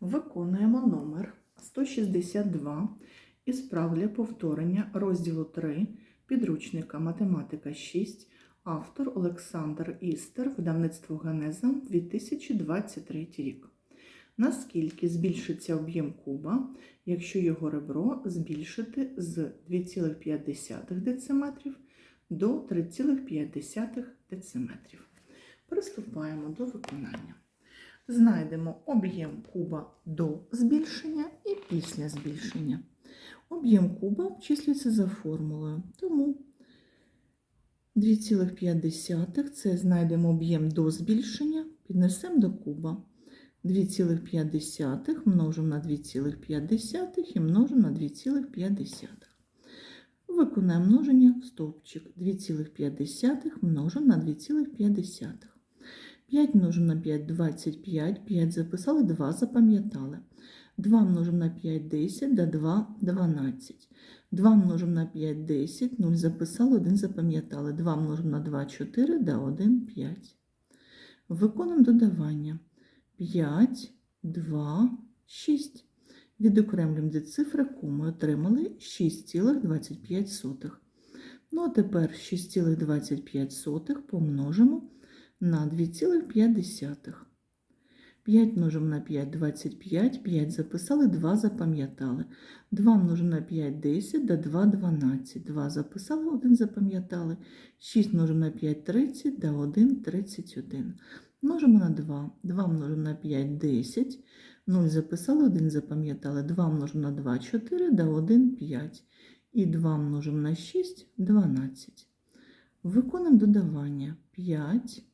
Виконуємо номер 162 із прав для повторення розділу 3 підручника Математика 6, автор Олександр Істер, видавництво Генеза 2023 рік. Наскільки збільшиться об'єм куба, якщо його ребро збільшити з 2,5 дециметрів до 3,5 дециметрів? Приступаємо до виконання. Знайдемо об'єм куба до збільшення і після збільшення. Об'єм куба обчислюється за формулою, тому 2,5 це знайдемо об'єм до збільшення, піднесемо до куба. 2,5 множимо на 2,5 і множимо на 2,5. Виконаємо множення в стовпчик. 2,5 множимо на 2,5. 5 множимо на 5 – 25, 5 записали, 2 запам'ятали. 2 множимо на 5 – 10, да 2 – 12. 2 множимо на 5 – 10, 0 записали, 1 запам'ятали. 2 множимо на 2 – 4, да 1 – 5. Виконуємо додавання. 5, 2, 6. Відокремлюємо дві цифри, кому отримали 6,25. Ну, а тепер 6,25 помножимо на 2,5. 5 множимо на 5 – 25, 5 записали, 2 запам'ятали. 2 множимо на 5 – 10, да 2 – 12. 2 записали, 1 запам'ятали. 6 множимо на 5 – 30, да 1 – 31. Множимо на 2. 2 множимо на 5 – 10. 0 записали, 1 запам'ятали. 2 множимо на 2 – 4, да 1 – 5. І 2 множимо на 6 – 12. Виконуємо додавання. 5,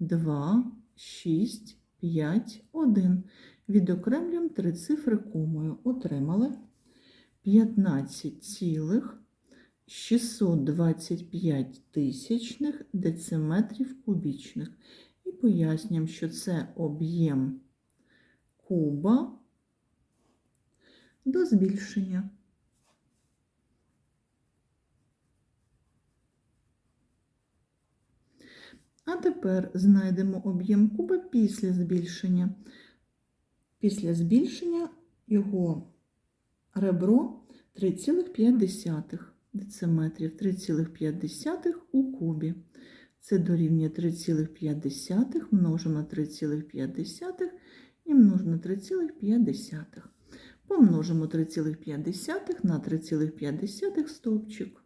2, 6, 5, 1. Відокремлюємо три цифри комою. Отримали 15,625 тисячних дециметрів кубічних. І пояснюємо, що це об'єм куба до збільшення. А тепер знайдемо об'єм куба після збільшення. Після збільшення його ребро 3,5 дециметрів, 3,5 у кубі. Це дорівнює 3,5 множимо на 3,5 і множимо на 3,5. Помножимо 3,5 на 3,5 стовпчик.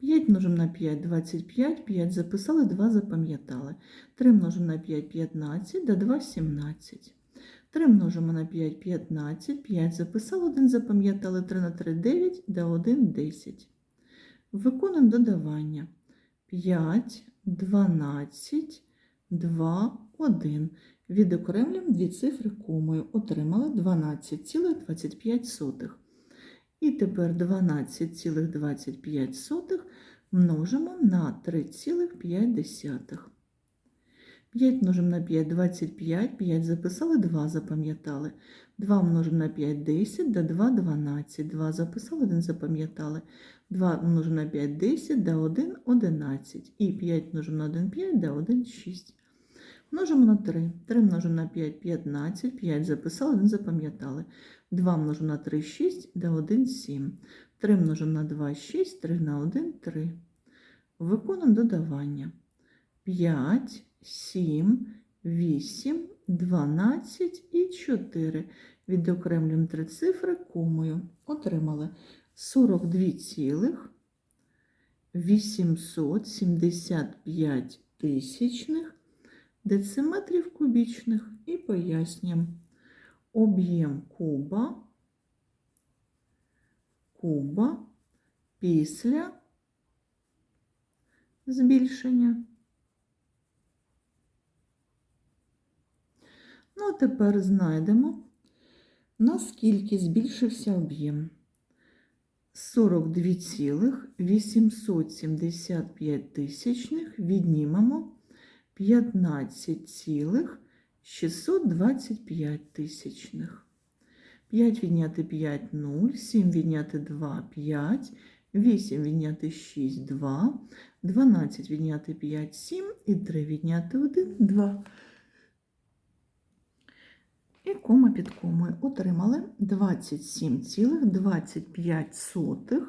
5 множимо на 5 – 25, 5 записали, 2 запам'ятали. 3 множимо на 5 – 15, да 2 – 17. 3 множимо на 5 – 15, 5 записали, 1 запам'ятали, 3 на 3 – 9, да 1 – 10. Виконуємо додавання. 5, 12, 2, 1. Відокремлюємо дві цифри комою. Отримали 12,25. І тепер 12,25 множимо на 3,5. 5 множимо на 5 – 25, 5 записали, 2 запам'ятали. 2 множимо на 5 – 10, да 2 – 12. 2 записали, 1 запам'ятали. 2 множимо на 5 – 10, да 1 – 11. І 5 множимо на 1 – 5, да 1 – 6. Множимо на 3. 3 множимо на 5 – 15, 5 записали, 1 запам'ятали. 2 множимо на 3 – 6, да 1 – 7. 3 множимо на 2 – 6, 3 на 1 – 3. Виконуємо додавання. 5, 7, 8, 12 і 4. Відокремлюємо три цифри комою. Отримали 42 цілих 875 тисячних дециметрів кубічних і пояснюємо об'єм куба, куба після збільшення. Ну, а тепер знайдемо, наскільки збільшився об'єм. 42,875 тисячних віднімемо 15,625 тисячних. 5 відняти 5 – 0, 7 відняти 2 – 5, 8 відняти 6 – 2, 12 відняти 5 – 7 і 3 відняти 1 – 2. І кома під комою. Отримали 27,25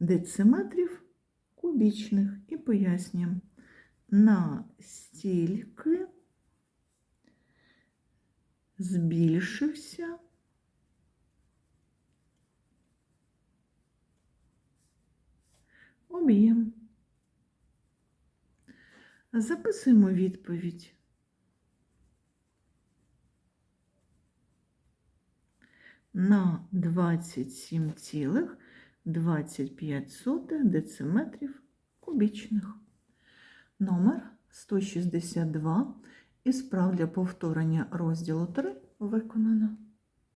дециметрів кубічних. І пояснюємо, на стільки збільшився об'єм. Записуємо відповідь. На 27,25 дециметрів кубічних. Номер 162 і справ для повторення розділу 3 виконано.